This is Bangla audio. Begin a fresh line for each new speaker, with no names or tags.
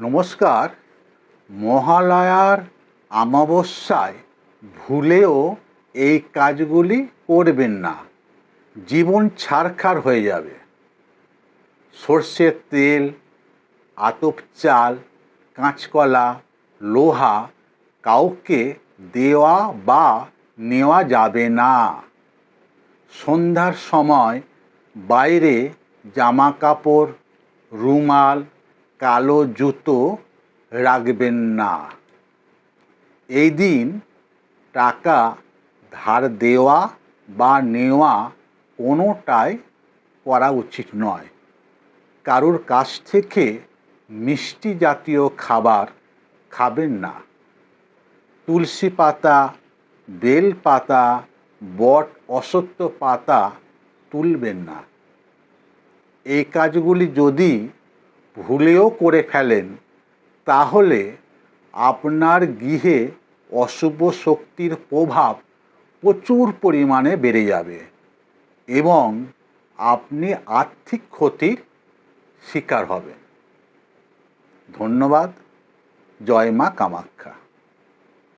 নমস্কার। মহালয়ার অমাবস্যায় ভুলেও এই কাজগুলি করবেন না। জীবন ছারখার হয়ে যাবে। সর্ষের তেল, আতপ চাল, কাঁচকলা, লোহা কাউকে দেওয়া বা নেওয়া যাবে না। সন্ধ্যার সময় বাইরে জামা কাপড় রুমাল কালো জুতো রাখবেন না। এই দিন টাকা ধার দেওয়া বা নেওয়া কোনোটাই করা উচিত নয়। কারোর কাছ থেকে মিষ্টি জাতীয় খাবার খাবেন না। তুলসী পাতা, বেল পাতা, বট অসত্য পাতা তুলবেন না। এই কাজগুলি যদি ভুলেও করে ফেলেন, তাহলে আপনার গৃহে অশুভ শক্তির প্রভাব প্রচুর পরিমাণে বেড়ে যাবে এবং আপনি আর্থিক ক্ষতির শিকার হবেন। ধন্যবাদ। জয় মা কামাখ্যা